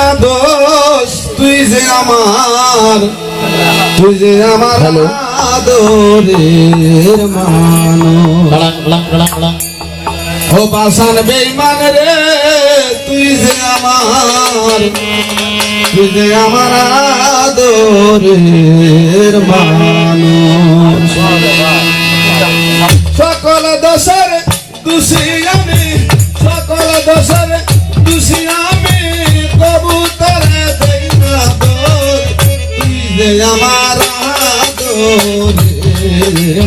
না দোষ তুই যে আমার তুই যে আমার. আদরের লালাং ও পাশান বেইমান রে তুই যে আমার তুই যে আমার আদরের মানুষ। সকল দোষের দোষী আমি সকল দোষের আমার আদরের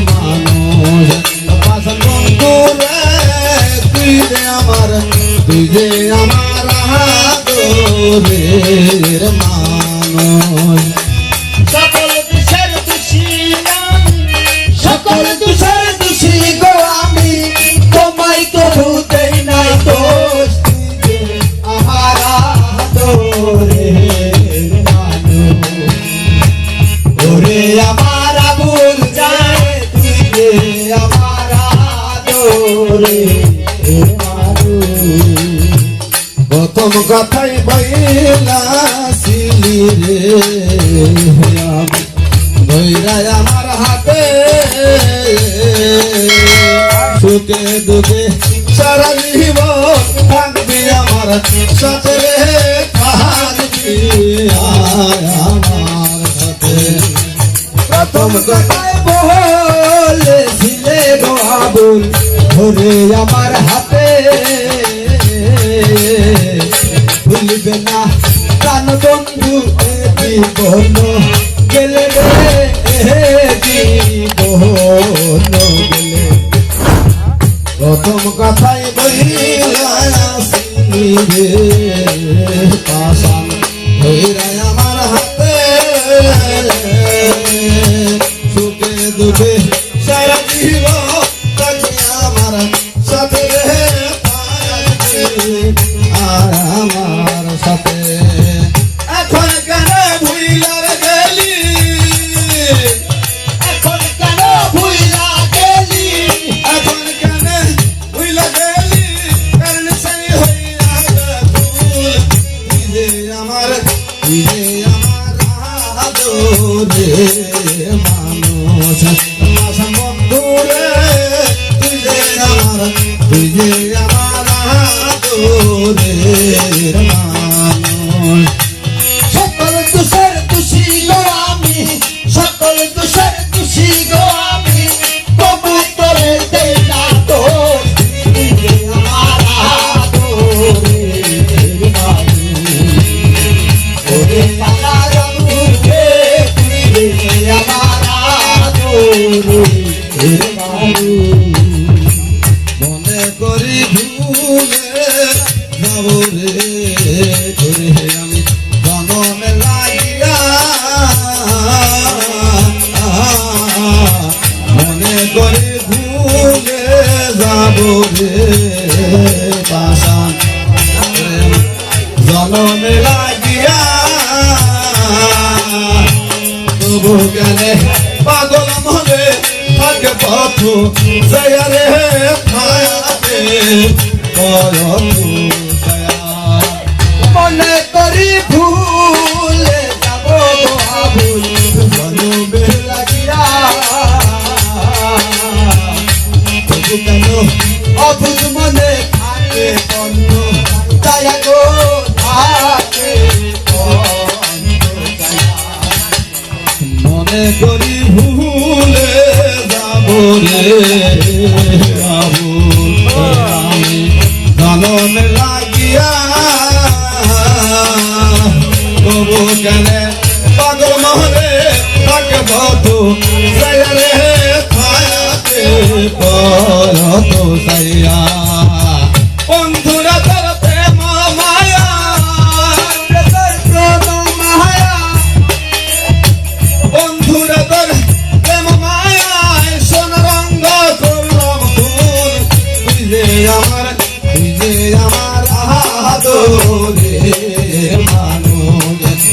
মানুষ প্রথম কথাই বইলাছিলি রে আমি আমার হাতে। সুখে দুঃখে সারা জীবন থাকবি আমার। সাথে আমার সাথে। প্রথম ধরে আমার হাতে জীবন গেলে জীবন গেলে। প্রথম কথাই বইলাসি পাশান ধৈরাই আমার হাতে সুখে দুঃখে সারা জীবন আদরে মানুষ যাব রে পাশান। জনমে লাগিয়া তবু গেলে পাগল মনে থাকে পথ জয়ারে মায়াতে কয়তু করি ভুলে যাব রে আমি জনম লাগিয়া তবু কেনে পাগল মহরে থাকে বধু জয়রে থায়াতে পরত সাইয়া। আমার আদরে মানুষ।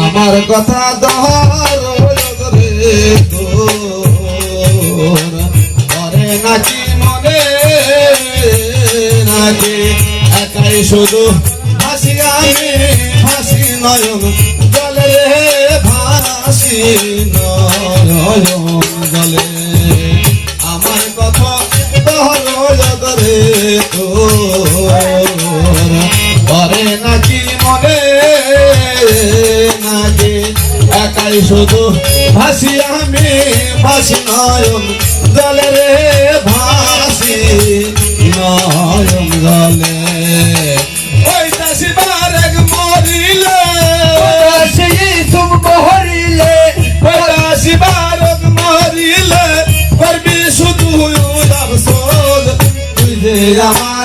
আমার কথা দহর রে করে নাকি মনে, নাকি একাই শুধু হাসি আমি হাসি নয়ন, জলে ভাসি নয়ন, জলে। আমার কথা দহর রে তোর। নাকি মনে একাই শুধু ভাসি আমি ভাসি নয়ন জলে রে ভাসি নয়ন জলে। ওই দাসি বারেক মরিলে সেই তুম বহরিলে ওই দাসি বারেক মরিলে করবি শুধু আফসোস তুই যে আমার